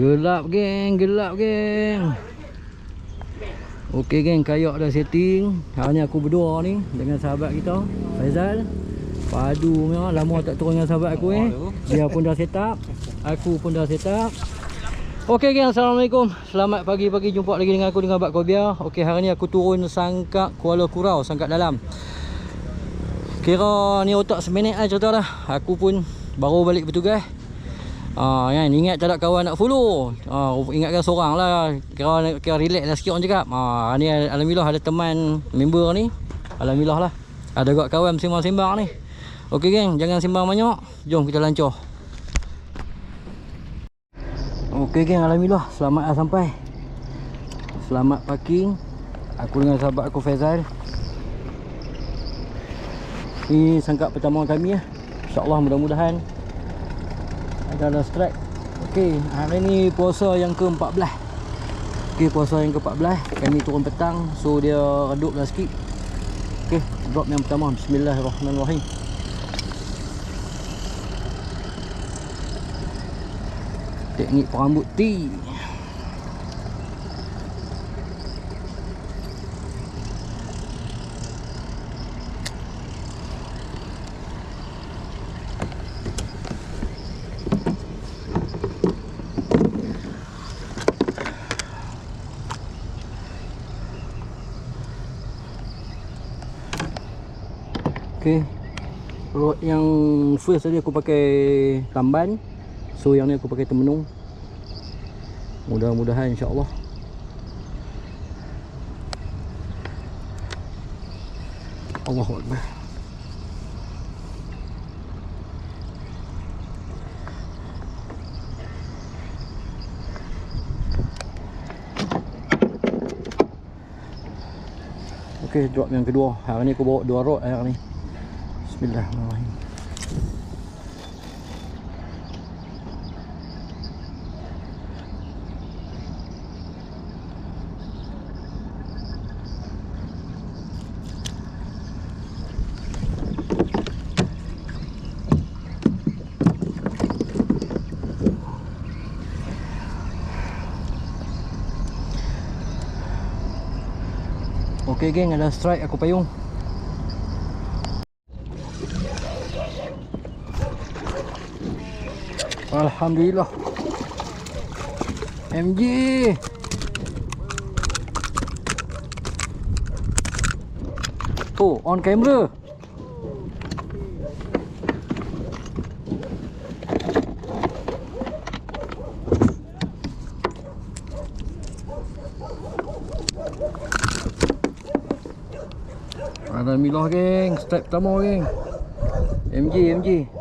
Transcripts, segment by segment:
Gelap geng, gelap geng. Okey geng, kayak dah setting. Ni aku berdua ni dengan sahabat kita, Faizal. Padu memang lama tak turun dengan sahabat aku eh. Dia pun dah set up. Aku pun dah set up. Okey geng, Assalamualaikum. Selamat pagi-pagi jumpa lagi dengan aku dengan Abang Kobia. Okey, hari ni aku turun sangkak Kuala Kurau, sangkak dalam. Kira ni otak seminit lah cerita dah. Aku pun baru balik bertugas. Ah kan ingat tak ada kawan nak follow. Ah ingatkan seorang lah. Kira kira relax lah sikit orang cakap. Ah ni alhamdulillah ada teman member ni. Alhamdulillah lah. Ada juga kawan sembang-sembang ni. Okey geng, jangan sembang banyak. Jom kita lancar. Okey geng, alhamdulillah selamat lah sampai. Selamat parking. Aku dengan sahabat aku Faizal. Ini sangkap pertama kami ya. InsyaAllah mudah-mudahan ada ada strike. Okey, hari ni puasa yang ke-14. Okey, puasa yang ke-14. Kami turun petang, so dia reduplah sikit. Okey, drop yang pertama. Bismillahirrahmanirrahim. Teknik perambut T. Okey. Road yang first tadi aku pakai tamban. So yang ni aku pakai temenung. Mudah-mudahan insya-Allah. Allahu akbar. Okey, drop yang kedua. Hari ni aku bawa dua rod hari ni. Bismillahirrahmanirrahim. Okey geng, ada strike aku payung. Alhamdulillah. MJ. Oh, on camera. Alhamdulillah geng, step pertama geng. MJ, MJ.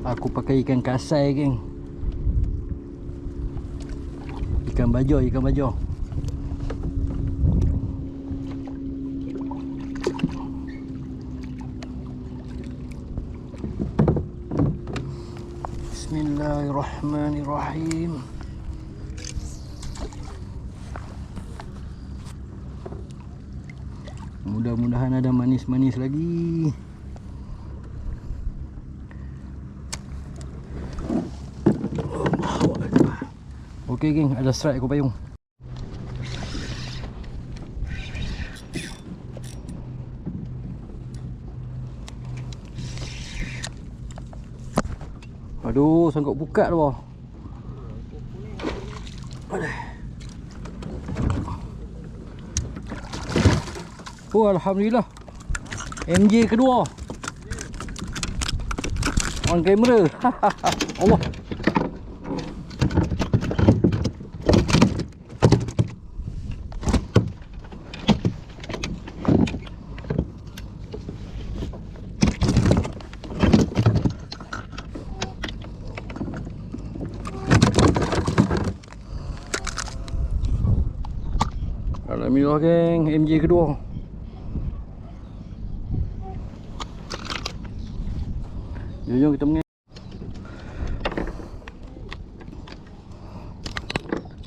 Aku pakai ikan kasai geng. Ikan bajo, ikan bajo. Bismillahirrahmanirrahim. Mudah-mudahan ada manis-manis lagi Okey geng, ada strike aku payung. Aduh, sangkut buka tu. Aduh. Oh, alhamdulillah. MJ kedua. On camera. Allah. Mewah geng MJ kedua? Jom jom kita mengen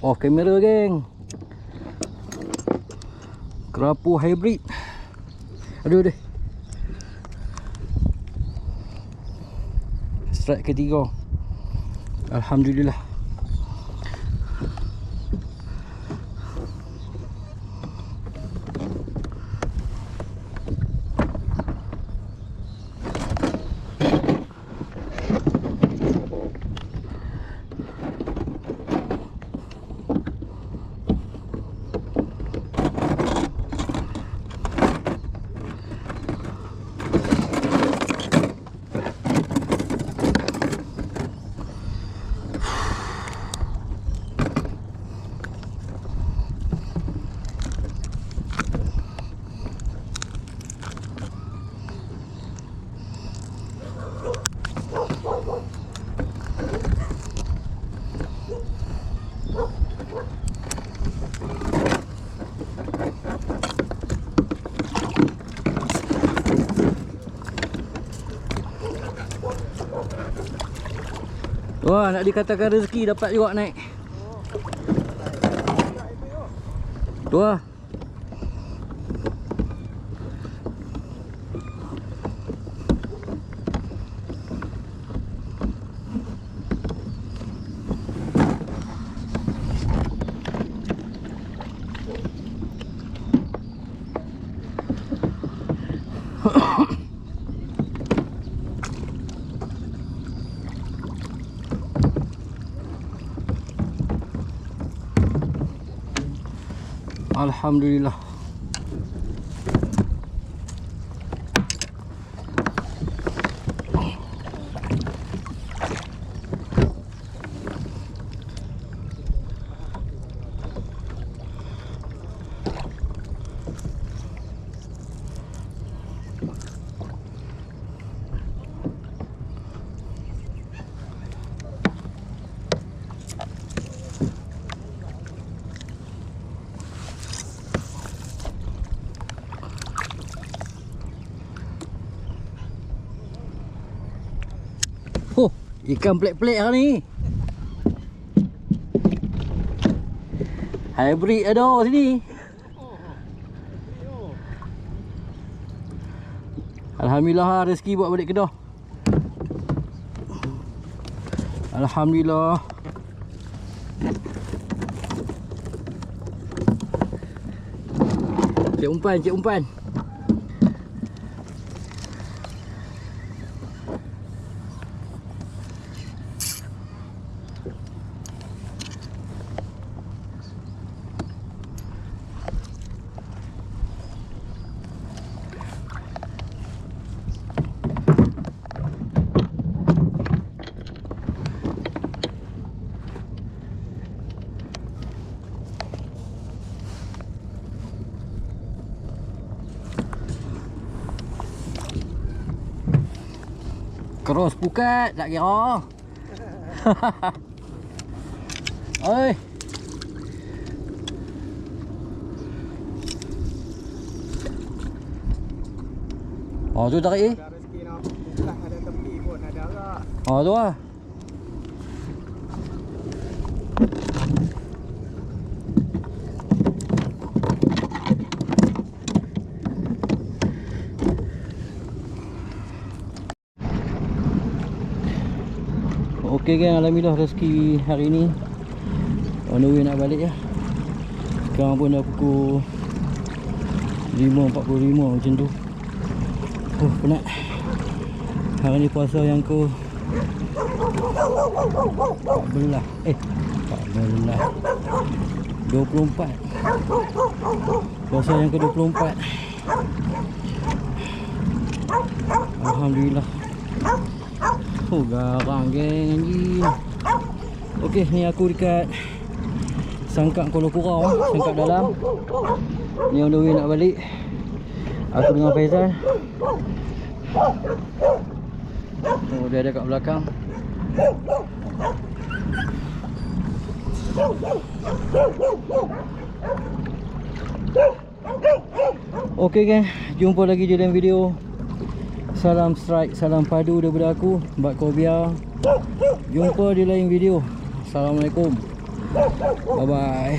Oh kamera geng. Kerapu hybrid. Aduh deh. Strike ketiga. Alhamdulillah. Nak dikatakan rezeki dapat juga naik. Tu lah. Alhamdulillah. Ikan pelik-pelik hari ni. Hybrid ada sini. Alhamdulillah lah, rezeki buat balik kedah. Alhamdulillah. Cik umpan, cik umpan. Cross Phuket tak kira. Oi. Oh tu tarik eh. Ada rezeki nak Lah ada tepi pun ada Oh tu lah. Okey geng, alhamdulillah rezeki hari ni. On the way nak balik ya. Sekarang pun dah pukul 5.45 macam tu. Oh, penat. Hari ni puasa yang ke 14 Eh 14 24 Puasa yang ke 24 Alhamdulillah Oh garang geng anjing Okey ni aku dekat Sangkak Kuala Kurau eh. Sangkak dalam. Ni on the way nak balik. Aku dengan Faizal. Oh dia ada kat belakang. Okey gang, jumpa lagi di dalam video. Salam strike, salam padu daripada aku, Mbak Kobia. Jumpa di lain video. Assalamualaikum. Bye bye